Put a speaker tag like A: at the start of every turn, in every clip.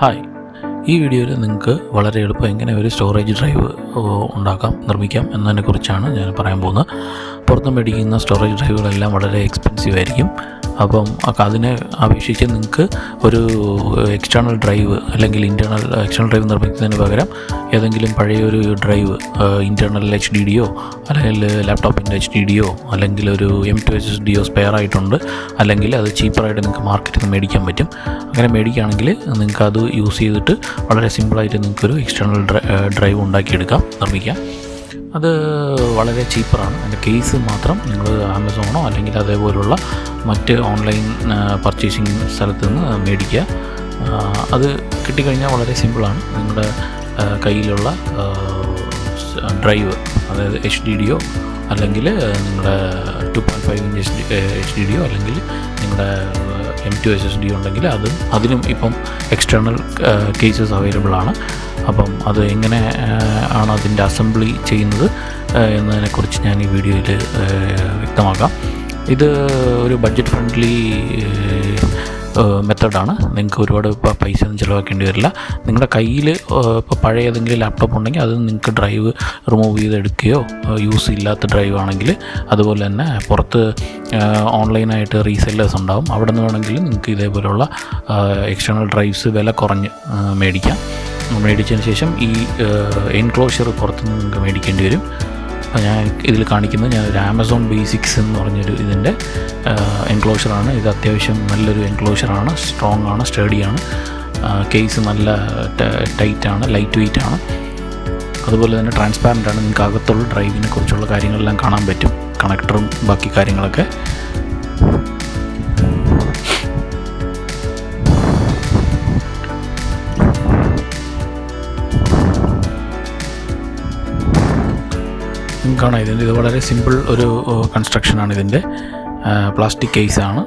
A: हाय ഈ വീഡിയോയിൽ നിങ്ങൾക്ക് വളരെ എളുപ്പം എങ്ങനെ ഒരു സ്റ്റോറേജ് ഡ്രൈവ് ഉണ്ടാക്കാം നിർമ്മിക്കാം എന്നതിനെക്കുറിച്ചാണ് ഞാൻ പറയാൻ പോകുന്നത്. പുറത്ത് മേടിക്കുന്ന സ്റ്റോറേജ് ഡ്രൈവുകളെല്ലാം വളരെ എക്സ്പെൻസീവ് ആയിരിക്കും. അപ്പം അതിനെ അപേക്ഷിച്ച് നിങ്ങൾക്ക് ഒരു എക്സ്റ്റേണൽ ഡ്രൈവ് അല്ലെങ്കിൽ ഇന്റേർണൽ എക്സ്റ്റേണൽ ഡ്രൈവ് നിർമ്മിക്കുന്നതിന് പകരം ഏതെങ്കിലും പഴയൊരു ഡ്രൈവ് ഇന്റേർണൽ എച്ച് ഡി ഡിയോ അല്ലെങ്കിൽ ലാപ്ടോപ്പിന്റെ എച്ച് ഡി ഡിയോ അല്ലെങ്കിൽ ഒരു എം ടു എച്ച് എസ് ഡിയോ സ്പെയർ ആയിട്ടുണ്ട്. അല്ലെങ്കിൽ അത് ചീപ്പറായിട്ട് നിങ്ങൾക്ക് മാർക്കറ്റിൽ നിന്ന് മേടിക്കാൻ പറ്റും. അങ്ങനെ മേടിക്കുകയാണെങ്കിൽ നിങ്ങൾക്ക് അത് യൂസ് ചെയ്തിട്ട് വളരെ സിമ്പിളായിട്ട് നിങ്ങൾക്കൊരു എക്സ്റ്റേണൽ ഡ്രൈവ് ഉണ്ടാക്കിയെടുക്കാം നിർമ്മിക്കാം. അത് വളരെ ചീപ്പറാണ് അതിന്റെ കേസ് മാത്രം നിങ്ങൾ ആമസോണോ അല്ലെങ്കിൽ അതേപോലുള്ള മറ്റ് ഓൺലൈൻ പർച്ചേസിങ് സ്ഥലത്ത് നിന്ന് മേടിക്കുക. അത് കിട്ടിക്കഴിഞ്ഞാൽ വളരെ സിമ്പിളാണ് നിങ്ങളുടെ കയ്യിലുള്ള ഡ്രൈവ് അതായത് എച്ച് ഡി ഡിയോ അല്ലെങ്കിൽ നിങ്ങളുടെ two point five inch H D deo അല്ലെങ്കിൽ നിങ്ങളുടെ M two S S D ഉണ്ടെങ്കിൽ അത് അതിനും ഇപ്പം എക്സ്റ്റേണൽ കേസസ് അവൈലബിൾ ആണ്. അപ്പം അത് എങ്ങനെ ആണ് അതിന്റെ അസംബ്ലി ചെയ്യുന്നത് എന്നതിനെക്കുറിച്ച് ഞാൻ ഈ വീഡിയോയിൽ വ്യക്തമാക്കാം. ഇത് ഒരു ബഡ്ജറ്റ് ഫ്രണ്ട്ലി മെത്തഡാണ്. നിങ്ങൾക്ക് ഒരുപാട് പൈസ ഒന്നും ചിലവാക്കേണ്ടി വരില്ല. നിങ്ങളുടെ കയ്യിൽ ഇപ്പോൾ പഴയ ഏതെങ്കിലും ലാപ്ടോപ്പ് ഉണ്ടെങ്കിൽ അത് നിങ്ങൾക്ക് ഡ്രൈവ് റിമൂവ് ചെയ്തെടുക്കുകയോ യൂസ് ഇല്ലാത്ത ഡ്രൈവ് ആണെങ്കിൽ അതുപോലെ തന്നെ പുറത്ത് ഓൺലൈനായിട്ട് റീസെല്ലേഴ്സ് ഉണ്ടാവും. അവിടെ നിന്ന് വേണമെങ്കിൽ നിങ്ങൾക്ക് ഇതേപോലെയുള്ള എക്സ്റ്റേണൽ ഡ്രൈവ്സ് വില കുറഞ്ഞ് മേടിക്കാം. മേടിച്ചതിന് ശേഷം ഈ എൻക്ലോഷർ പുറത്ത് നിന്ന് നിങ്ങൾക്ക് മേടിക്കേണ്ടി വരും. അപ്പോൾ ഞാൻ ഇതിൽ കാണിക്കുന്നത് ഞാൻ ഒരു ആമസോൺ ബേസിക്സ് എന്ന് പറഞ്ഞൊരു ഇതിന്റെ എൻക്ലോഷറാണ് ഇത് അത്യാവശ്യം നല്ലൊരു എൻക്ലോഷറാണ് സ്ട്രോങ് ആണ് സ്റ്റേഡിയാണ് കേസ് നല്ല ടൈറ്റ് ആണ് ലൈറ്റ് വെയിറ്റ് ആണ്. അതുപോലെ തന്നെ ട്രാൻസ്പാരന്റ് ആണ്. നിങ്ങൾക്ക് അകത്തുള്ള ഡ്രൈവിനെ കുറിച്ചുള്ള കാര്യങ്ങളെല്ലാം കാണാൻ പറ്റും. കണക്ടറും ബാക്കി കാര്യങ്ങളൊക്കെ. കാണാം. ഇതിന്റെ ഇത് വളരെ സിമ്പിൾ ഒരു കൺസ്ട്രക്ഷനാണ് ഇതിന്റെ. പ്ലാസ്റ്റിക് കേസാണ്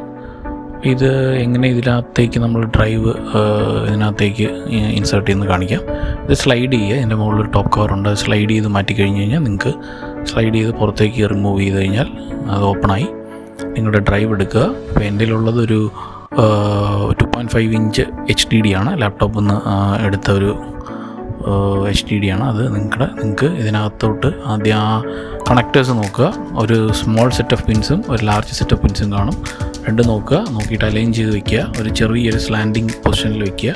A: ഇത് എങ്ങനെ ഇതിനകത്തേക്ക് നമ്മൾ ഡ്രൈവ് ഇതിനകത്തേക്ക് ഇൻസേർട്ട് ചെയ്യുന്ന കാണിക്കാം. ഇത് സ്ലൈഡ് ചെയ്യുക. ഇതിന്റെ മുകളിൽ ടോപ്പ് കവറുണ്ട് സ്ലൈഡ് ചെയ്ത് മാറ്റി കഴിഞ്ഞ് കഴിഞ്ഞാൽ നിങ്ങൾക്ക് സ്ലൈഡ് ചെയ്ത് പുറത്തേക്ക് റിമൂവ് ചെയ്ത് കഴിഞ്ഞാൽ അത് ഓപ്പണായി നിങ്ങളുടെ ഡ്രൈവ് എടുക്കുക. ഇപ്പോൾ എന്റെ ഉള്ളതൊരു two point five inch H D D ആണ്. ലാപ്ടോപ്പിൽ നിന്ന് എടുത്ത ഒരു എച്ച് ഡി ഡി ആണ്. അത് നിങ്ങളുടെ നിങ്ങൾക്ക് ഇതിനകത്തോട്ട് ആദ്യം ആ കണക്റ്റേഴ്സ് നോക്കുക. ഒരു സ്മോൾ സെറ്റ് ഓഫ് പിൻസും ഒരു ലാർജ് സെറ്റ് ഓഫ് പിൻസും കാണും. രണ്ട് നോക്കുക. നോക്കിയിട്ട് അലൈൻ ചെയ്ത് വെക്കുക. ഒരു ചെറിയൊരു സ്ലാൻഡിങ് പൊസിഷനിൽ വെക്കുക.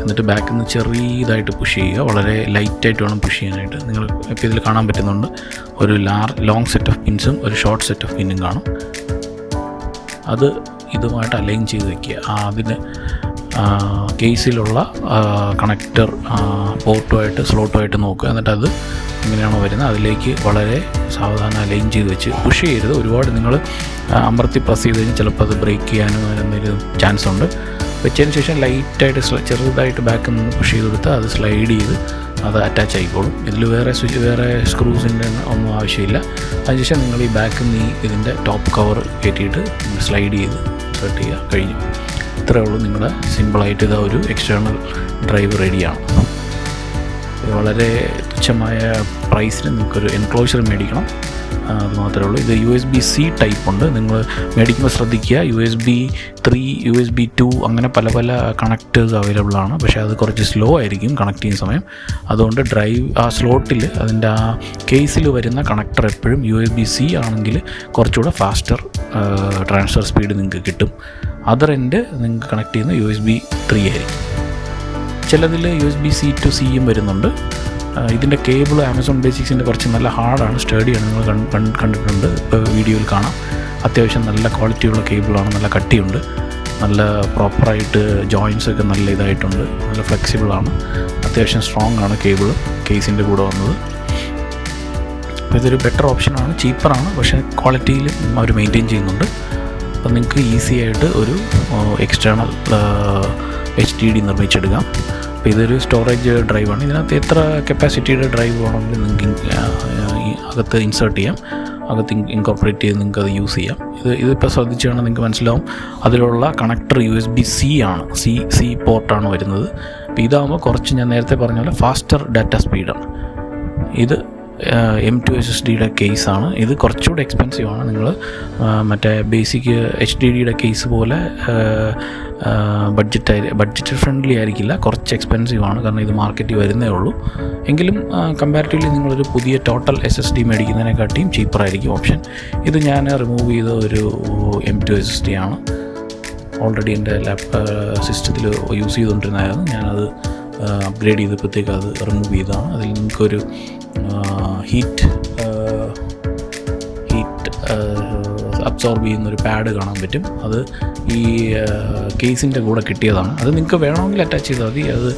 A: എന്നിട്ട് ബാക്കിൽ നിന്ന് ചെറിയതായിട്ട് പുഷ് ചെയ്യുക. വളരെ ലൈറ്റായിട്ട് വേണം പുഷ് ചെയ്യാനായിട്ട്. നിങ്ങൾ ഇപ്പോൾ ഇതിൽ കാണാൻ പറ്റുന്നുണ്ട്. ഒരു ലാർ ലോങ് സെറ്റ് ഓഫ് പിൻസും ഒരു ഷോർട്ട് സെറ്റ് ഓഫ് പിന്നും കാണും. അത് ഇതുമായിട്ട് അലൈൻ ചെയ്ത് വെക്കുക. ആ അതിന് കേസിലുള്ള കണക്ടർ പോർട്ടുമായിട്ട് സ്ലോട്ടുമായിട്ട് നോക്കുക. എന്നിട്ട് അത് എങ്ങനെയാണോ വരുന്നത്. അതിലേക്ക് വളരെ സാവധാനം അലൈൻ ചെയ്ത് വെച്ച് പുഷ് ചെയ്യരുത്. ഒരുപാട് നിങ്ങൾ അമർത്തി പ്രസ് ചെയ്ത് കഴിഞ്ഞാൽ ചിലപ്പോൾ അത് ബ്രേക്ക് ചെയ്യാനും എന്തെങ്കിലും ചാൻസ് ഉണ്ട്. വെച്ചതിന് ശേഷം ലൈറ്റായിട്ട് ചെറുതായിട്ട് ബാക്കിൽ നിന്ന് പുഷ് ചെയ്ത് കൊടുത്ത് അത് സ്ലൈഡ് ചെയ്ത് അത് അറ്റാച്ച് ആയിക്കോളും. ഇതിൽ വേറെ സ്വിച്ച് വേറെ സ്ക്രൂസിന്റെ ഒന്നും ആവശ്യമില്ല. അതിനുശേഷം നിങ്ങൾ ഈ ബാക്കിൽ നിന്ന് ഇതിന്റെ ടോപ്പ് കവർ കയറ്റിയിട്ട് സ്ലൈഡ് ചെയ്ത് സെറ്റ് ചെയ്യുക. കഴിഞ്ഞു. ഇത്രയേ ഉള്ളൂ നിങ്ങളുടെ സിമ്പിളായിട്ട് ഇതാ ഒരു എക്സ്റ്റേണൽ ഡ്രൈവ് റെഡിയാണ് വളരെ തുച്ഛമായ പ്രൈസിന് നിങ്ങൾക്കൊരു എൻക്ലോഷർ മേടിക്കണം. അത് മാത്രമേ ഉള്ളൂ. ഇത് U S B C type ഉണ്ട്. നിങ്ങൾ മേടിക്കുമ്പോൾ ശ്രദ്ധിക്കുക. U S B three U S B two അങ്ങനെ പല പല കണക്റ്റേഴ്സ് അവൈലബിൾ ആണ്. പക്ഷേ അത് കുറച്ച് സ്ലോ ആയിരിക്കും കണക്ട് ചെയ്യുന്ന സമയം. അതുകൊണ്ട് ഡ്രൈവ് ആ സ്ലോട്ടിൽ അതിന്റെ ആ കേസിൽ വരുന്ന കണക്ടർ എപ്പോഴും യു എസ് ബി സി ആണെങ്കിൽ കുറച്ചുകൂടെ ഫാസ്റ്റർ ട്രാൻസ്ഫർ സ്പീഡ് നിങ്ങൾക്ക് കിട്ടും. അതർ എൻഡ് നിങ്ങൾക്ക് കണക്ട് ചെയ്യുന്ന യു എസ് ബി ത്രീ ആയിരിക്കും. ചിലതിൽ U S B C to സിയും വരുന്നുണ്ട്. ഇതിന്റെ കേബിൾ ആമസോൺ ബേസിക്സിന്റെ കുറച്ച് നല്ല ഹാർഡാണ് സ്റ്റേഡിയാണ് നിങ്ങൾ കണ്ടിട്ടുണ്ട്. ഇപ്പോൾ വീഡിയോയിൽ കാണാം. അത്യാവശ്യം നല്ല ക്വാളിറ്റിയുള്ള കേബിളാണ് നല്ല കട്ടിയുണ്ട്. നല്ല പ്രോപ്പറായിട്ട് ജോയിൻസ് ഒക്കെ നല്ല ഇതായിട്ടുണ്ട് നല്ല ഫ്ലെക്സിബിളാണ്. അത്യാവശ്യം സ്ട്രോങ് ആണ് കേബിൾ കേസിന്റെ കൂടെ വന്നത്. അപ്പോൾ ഇതൊരു ബെറ്റർ ഓപ്ഷനാണ് ചീപ്പറാണ് പക്ഷേ ക്വാളിറ്റിയിൽ അവർ മെയിന്റെയിൻ ചെയ്യുന്നുണ്ട്. അപ്പം നിങ്ങൾക്ക് ഈസി ആയിട്ട് ഒരു എക്സ്റ്റേണൽ എച്ച് ഡി ഡി നിർമ്മിച്ചെടുക്കാം. അപ്പോൾ ഇതൊരു സ്റ്റോറേജ് ഡ്രൈവാണ് ഇതിനകത്ത് എത്ര കപ്പാസിറ്റിയുടെ ഡ്രൈവ് വേണമെങ്കിലും നിങ്ങൾക്ക് അകത്ത് ഇൻസേർട്ട് ചെയ്യാം. അകത്ത് ഇൻകോർപ്പറേറ്റ് ചെയ്ത് നിങ്ങൾക്ക് അത് യൂസ് ചെയ്യാം. ഇത് ഇതിപ്പോൾ ശ്രദ്ധിച്ചു കഴിഞ്ഞാൽ നിങ്ങൾക്ക് മനസ്സിലാവും. അതിലുള്ള connector U S B C ആണ്. സി സി പോർട്ടാണ് വരുന്നത്. അപ്പോൾ ഇതാകുമ്പോൾ കുറച്ച് ഞാൻ നേരത്തെ പറഞ്ഞ പോലെ ഫാസ്റ്റർ ഡാറ്റ സ്പീഡാണ് ഇത് എം ടു എസ് എസ് ഡിയുടെ കേസാണ്. ഇത് കുറച്ചുകൂടെ എക്സ്പെൻസീവ് ആണ്. നിങ്ങൾ മറ്റേ ബേസിക് എച്ച് ഡി ഡിയുടെ കേസ് പോലെ ബഡ്ജറ്റ് ബഡ്ജറ്റ് ഫ്രണ്ട്ലി ആയിരിക്കില്ല. കുറച്ച് എക്സ്പെൻസീവ് ആണ്. കാരണം ഇത് മാർക്കറ്റിൽ വരുന്നേ ഉള്ളൂ. എങ്കിലും കമ്പാരിറ്റീവ്ലി നിങ്ങളൊരു പുതിയ ടോട്ടൽ എസ് എസ് ഡി മേടിക്കുന്നതിനെക്കാട്ടിയും ചീപ്പറായിരിക്കും ഓപ്ഷൻ ഇത് ഞാൻ റിമൂവ് ചെയ്ത ഒരു M two S S D ആണ്. ഓൾറെഡി എന്റെ ലാപ്പ് സിസ്റ്റത്തിൽ യൂസ് ചെയ്തുകൊണ്ടിരുന്നതായിരുന്നു ഞാനത് അപ്ഗ്രേഡ് ചെയ്തപ്പോഴത്തേക്ക് അത് റിമൂവ് ചെയ്തതാണ്. അതിൽ നിങ്ങൾക്കൊരു ഹീറ്റ് ഹീറ്റ് അബ്സോർബ് ചെയ്യുന്ന ഒരു പാഡ് കാണാൻ പറ്റും. അത് ഈ കേസിന്റെ കൂടെ കിട്ടിയതാണ്. അത് നിങ്ങൾക്ക് വേണമെങ്കിൽ അറ്റാച്ച് ചെയ്താൽ മതി. അത്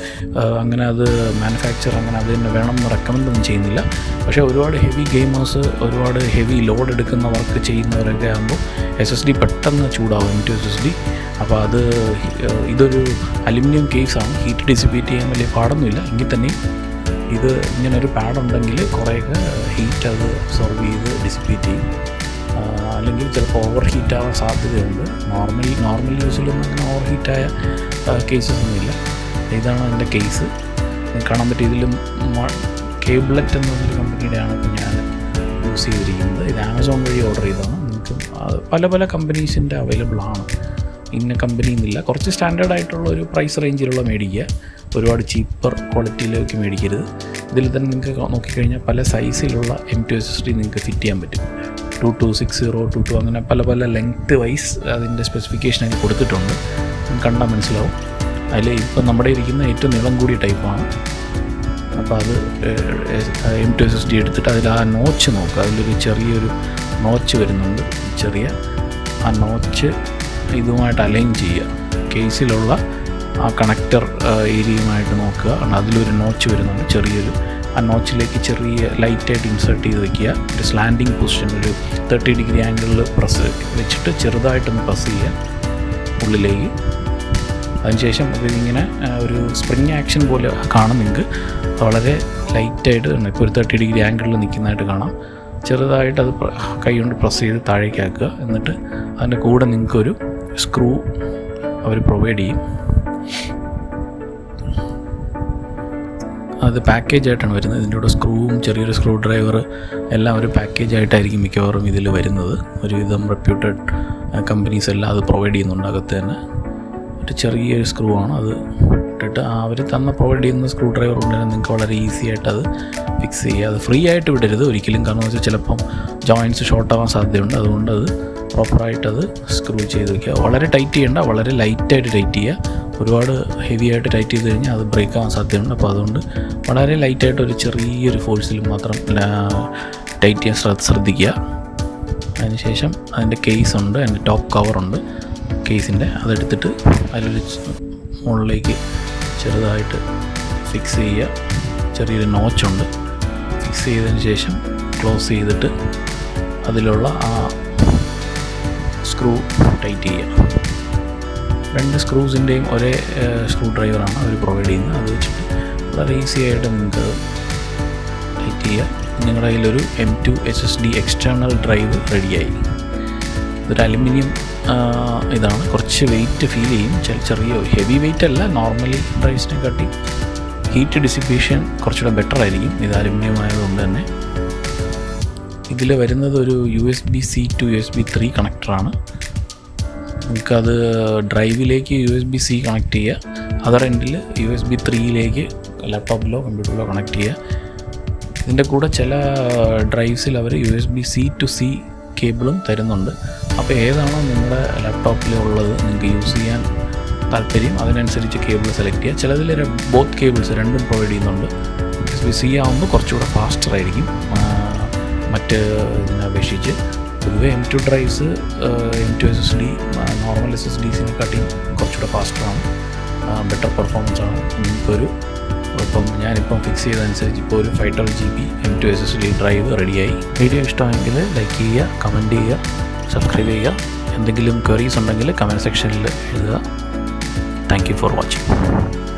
A: അങ്ങനെ അത് മാനുഫാക്ചർ അങ്ങനെ അത് തന്നെ വേണമെന്ന് റെക്കമെൻഡ് ഒന്നും ചെയ്യുന്നില്ല. പക്ഷേ ഒരുപാട് ഹെവി ഗെയിമേഴ്സ് ഒരുപാട് ഹെവി ലോഡ് എടുക്കുന്ന വർക്ക് ചെയ്യുന്നവരൊക്കെ ആകുമ്പോൾ എസ് എസ് ഡി പെട്ടെന്ന് ചൂടാവും M two S S D അപ്പോൾ അത് ഇതൊരു അലുമിനിയം കേസാണ് ഹീറ്റ് ഡിസിപ്പേറ്റ് ചെയ്യാൻ വലിയ പാടൊന്നുമില്ല. എങ്കിൽ തന്നെ ഇത് ഇങ്ങനൊരു പാഡുണ്ടെങ്കിൽ കുറേയൊക്കെ ഹീറ്റ് അത് അബ്സോർബ് ചെയ്ത് ഡിസിപ്പേറ്റ് ചെയ്യും. അല്ലെങ്കിൽ ചിലപ്പോൾ ഓവർ ഹീറ്റ് ആവാൻ സാധ്യതയുണ്ട്. നോർമൽ നോർമൽ യൂസിലൊന്നും അങ്ങനെ ഓവർ ഹീറ്റായ കേസസ് ഒന്നുമില്ല ഇതാണ് എന്റെ കേസ് കാണാൻ പറ്റിയ ഇതിലും കേബിളറ്റ് എന്നൊരു കമ്പനിയുടെയാണ് ഞാൻ യൂസ് ചെയ്തിരിക്കുന്നത്. ഇത് ആമസോൺ വഴി ഓർഡർ ചെയ്തതാണ്. നിങ്ങൾക്ക് പല പല കമ്പനീസിന്റെ അവൈലബിൾ ആണ്. ഇന്ന കമ്പനി എന്നില്ല കുറച്ച് സ്റ്റാൻഡേർഡ് ആയിട്ടുള്ള ഒരു പ്രൈസ് റേഞ്ചിലുള്ള മേടിക്കുക. ഒരുപാട് ചീപ്പർ ക്വാളിറ്റിയിലേക്ക് മേടിക്കരുത്. ഇതിൽ തന്നെ നിങ്ങൾക്ക് നോക്കിക്കഴിഞ്ഞാൽ പല സൈസിലുള്ള M two S S D നിങ്ങൾക്ക് ഫിറ്റ് ചെയ്യാൻ പറ്റും. Two two six zero two two അങ്ങനെ പല പല ലെങ്ത് വൈസ് അതിന്റെ സ്പെസിഫിക്കേഷൻ അതിൽ കൊടുത്തിട്ടുണ്ട്. കണ്ടാൽ മനസ്സിലാവും. അതിൽ ഇപ്പം നമ്മുടെ ഇരിക്കുന്ന ഏറ്റവും നീളം കൂടിയ ടൈപ്പാണ് അപ്പോൾ അത് M two S S D എടുത്തിട്ട് അതിൽ ആ നോച്ച് നോക്കുക. അതിലൊരു ചെറിയൊരു നോച്ച് വരുന്നുണ്ട്. ചെറിയ ആ നോച്ച് ഇതുമായിട്ട് അലൈൻ ചെയ്യുക. കേസിലുള്ള ആ കണക്ടർ ഏരിയയുമായിട്ട് നോക്കുക. അതിലൊരു നോച്ച് വരുന്നുണ്ട് ചെറിയൊരു. ആ നോച്ചിലേക്ക് ചെറിയ ലൈറ്റായിട്ട് ഇൻസേർട്ട് ചെയ്ത് വെക്കുക. ഒരു സ്ലാൻഡിങ് പൊസിഷൻ ഒരു തേർട്ടി ഡിഗ്രി ആംഗിളിൽ പ്രസ് വെച്ചിട്ട് ചെറുതായിട്ടൊന്ന് പ്രസ് ചെയ്യുക. ഉള്ളിലേക്ക്. അതിനുശേഷം ഇതിങ്ങനെ ഒരു സ്പ്രിങ് ആക്ഷൻ പോലെ കാണും നിങ്ങൾക്ക്. വളരെ ലൈറ്റായിട്ട് ഇപ്പോൾ ഒരു തേർട്ടി ഡിഗ്രി ആംഗിളിൽ നിൽക്കുന്നതായിട്ട് കാണാം. ചെറുതായിട്ട് അത് പ്ര- കൈ കൊണ്ട് പ്രസ് ചെയ്ത് താഴേക്കാക്കുക എന്നിട്ട് അതിന്റെ കൂടെ നിങ്ങൾക്കൊരു സ്ക്രൂ അവർ പ്രൊവൈഡ് ചെയ്യും. അത് പാക്കേജ് ആയിട്ടാണ് വരുന്നത്. ഇതിന്റെ കൂടെ സ്ക്രൂവും ചെറിയൊരു സ്ക്രൂ ഡ്രൈവർ എല്ലാം ഒരു പാക്കേജ് ആയിട്ടായിരിക്കും മിക്കവാറും ഇതിൽ വരുന്നത്. ഒരുവിധം റെപ്യൂട്ടഡ് കമ്പനീസ് എല്ലാം അത് പ്രൊവൈഡ് ചെയ്യുന്നുണ്ട്. അകത്ത് തന്നെ ഒരു ചെറിയൊരു സ്ക്രൂ ആണ് അത് ഇട്ടിട്ട്. അവർ തന്ന പ്രൊവൈഡ് ചെയ്യുന്ന സ്ക്രൂ ഡ്രൈവർ ഉണ്ടെങ്കിൽ നിങ്ങൾക്ക് വളരെ ഈസി ആയിട്ട് അത് ഫിക്സ് ചെയ്യുക അത് ഫ്രീ ആയിട്ട് വിടരുത് ഒരിക്കലും. കാരണം വെച്ചാൽ ചിലപ്പം ജോയിന്റ്സ് ഷോർട്ട് ആവാൻ സാധ്യതയുണ്ട്. അതുകൊണ്ട് അത് പ്രോപ്പറായിട്ട് അത് സ്ക്രൂ ചെയ്ത് വയ്ക്കുക വളരെ ടൈറ്റ് ചെയ്യേണ്ട വളരെ ലൈറ്റായിട്ട് ടൈറ്റ് ചെയ്യുക. ഒരുപാട് ഹെവി ആയിട്ട് ടൈറ്റ് ചെയ്ത് കഴിഞ്ഞാൽ അത് ബ്രേക്ക് ആവാൻ സാധ്യതയുണ്ട്. അപ്പോൾ അതുകൊണ്ട് വളരെ ലൈറ്റായിട്ട് ഒരു ചെറിയൊരു ഫോഴ്സിൽ മാത്രം ടൈറ്റ് ചെയ്യാൻ ശ്രദ്ധ ശ്രദ്ധിക്കുക. അതിനുശേഷം അതിന്റെ കേസ് ഉണ്ട് അതിന്റെ ടോപ്പ് കവറുണ്ട് കേസിന്റെ അതെടുത്തിട്ട് അതിലൊരു മുകളിലേക്ക് ചെറുതായിട്ട് ഫിക്സ് ചെയ്യുക. ചെറിയൊരു നോച്ചുണ്ട് ഫിക്സ് ചെയ്തതിന് ശേഷം ക്ലോസ് ചെയ്തിട്ട് അതിലുള്ള ആ സ്ക്രൂ ടൈറ്റ് ചെയ്യുക. രണ്ട് സ്ക്രൂസിന്റെയും ഒരേ സ്ക്രൂ ഡ്രൈവറാണ് അവർ പ്രൊവൈഡ് ചെയ്യുന്നത്. അത് വെച്ചിട്ട് വളരെ ഈസി ആയിട്ട് നിങ്ങൾക്ക് ടൈറ്റ് ചെയ്യുക നിങ്ങളുടെ കയ്യിലൊരു M two S S D external drive റെഡിയായി ഇതൊരു അലുമിനിയം ഇതാണ്. കുറച്ച് വെയിറ്റ് ഫീൽ ചെയ്യും. ചില ചെറിയ ഹെവി വെയിറ്റ് അല്ല നോർമലി ഡ്രൈവ്സിനെ കാട്ടി ഹീറ്റ് ഡിസിപ്പേഷൻ കുറച്ചുകൂടെ ബെറ്റർ ആയിരിക്കും. ഇത് അലുമിനിയം ആയതുകൊണ്ട് തന്നെ. ഇതിൽ വരുന്നത് ഒരു U S B C to U S B three കണക്ടറാണ് നിങ്ങൾക്കത് ഡ്രൈവിലേക്ക് U S B C connect ചെയ്യുക അതർ എൻഡിൽ യു എസ് ബി ത്രീയിലേക്ക് ലാപ്ടോപ്പിലോ കമ്പ്യൂട്ടറിലോ കണക്ട് ചെയ്യുക. ഇതിന്റെ കൂടെ ചില ഡ്രൈവ്സിൽ അവർ U S B C to C കേബിളും തരുന്നുണ്ട്. അപ്പോൾ ഏതാണോ നിങ്ങളുടെ ലാപ്ടോപ്പിൽ ഉള്ളത്? നിങ്ങൾക്ക് യൂസ് ചെയ്യാൻ താല്പര്യം? അതിനനുസരിച്ച് കേബിൾ സെലക്ട് ചെയ്യുക. ചിലതിൽ ബോത്ത് കേബിൾസ് രണ്ടും പ്രൊവൈഡ് ചെയ്യുന്നുണ്ട്. യു എസ് ബി സി ആകുമ്പോൾ കുറച്ചുകൂടെ ഫാസ്റ്റർ ആയിരിക്കും. മറ്റ് ഇതിനെ അപേക്ഷിച്ച്. പൊതുവെ M two drives M two S S D normal S S ഡീസിനെക്കാട്ടിയും കുറച്ചുകൂടെ ഫാസ്റ്ററാണ് ബെറ്റർ പെർഫോമൻസ് ആണ്. നിങ്ങൾക്കൊരു ഇപ്പം ഞാനിപ്പം ഫിക്സ് ചെയ്തതനുസരിച്ച് ഇപ്പോൾ ഒരു five twelve G B M two S S D drive റെഡിയായി വീഡിയോ ഇഷ്ടമെങ്കിൽ ലൈക്ക് ചെയ്യുക കമന്റ് ചെയ്യുക സബ്സ്ക്രൈബ് ചെയ്യുക. എന്തെങ്കിലും ക്വറീസ് ഉണ്ടെങ്കിൽ കമന്റ് സെക്ഷനിൽ എഴുതുക. Thank you for watching